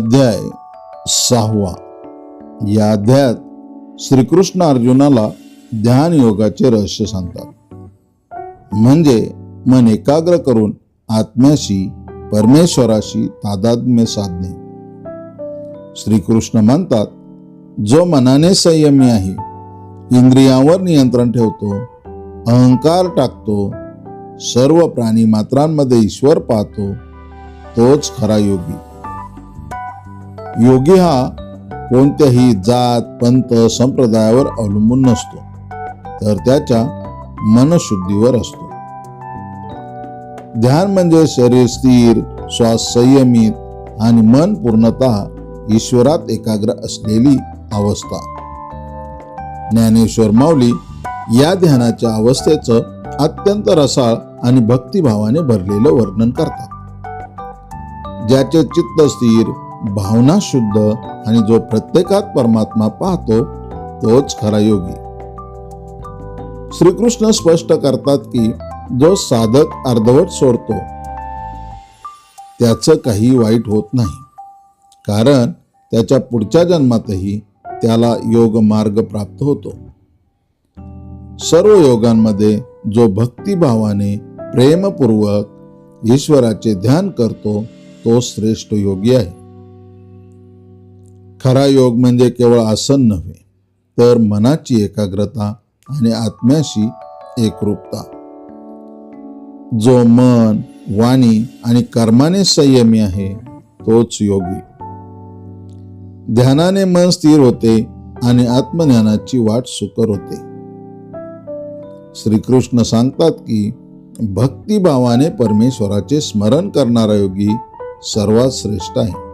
अध्याय सहावा. या अध्यायात श्रीकृष्ण अर्जुनाला ध्यान योगाचे रहस्य सांगतात. म्हणजे मन एकाग्र करून आत्म्याशी परमेश्वराशी तादात्म्य साधणे. श्रीकृष्ण म्हणतात जो मनाने संयमी आहे इंद्रियांवर नियंत्रण ठेवतो अहंकार टाकतो सर्व प्राणी मात्रांमध्ये ईश्वर पाहतो तोच खरा योगी. योगी हा कोणत्याही जात पंत संप्रदायावर अवलंबून नसतो तर त्याच्या मनशुद्धीवर असतो. ध्यान म्हणजे शरीर स्थिर श्वास संयमित आणि मन पूर्णतः ईश्वरात एकाग्र असलेली अवस्था. ज्ञानेश्वर माऊली या ध्यानाच्या अवस्थेचं अत्यंत रसाळ आणि भक्तिभावाने भरलेलं वर्णन करतात. ज्याचे चित्त स्थिर भावना शुद्ध आणि जो प्रत्येकात परमात्मा पाहतो तोच खरा योगी. श्रीकृष्ण स्पष्ट करतात की जो साधक अर्धवट सोडतो त्याचं काही वाईट होत नाही. कारण त्याच्या पुढच्या जन्मातही त्याला योग मार्ग प्राप्त होतो. सर्व योगांमध्ये जो भक्तिभावाने प्रेमपूर्वक ईश्वराचे ध्यान करतो तो श्रेष्ठ योगी आहे. खरा योग म्हणजे केवळ आसन नव्हे तर मनाची एकाग्रता आणि आत्म्याशी एकरूपता. जो मन वाणी आणि कर्माने संयमी आहे तोच योगी. ध्यानाने मन स्थिर होते आणि आत्मज्ञानाची वाट सुकर होते. श्रीकृष्ण सांगतात की भक्तिभावाने परमेश्वराचे स्मरण करणारा योगी सर्वात श्रेष्ठ आहे.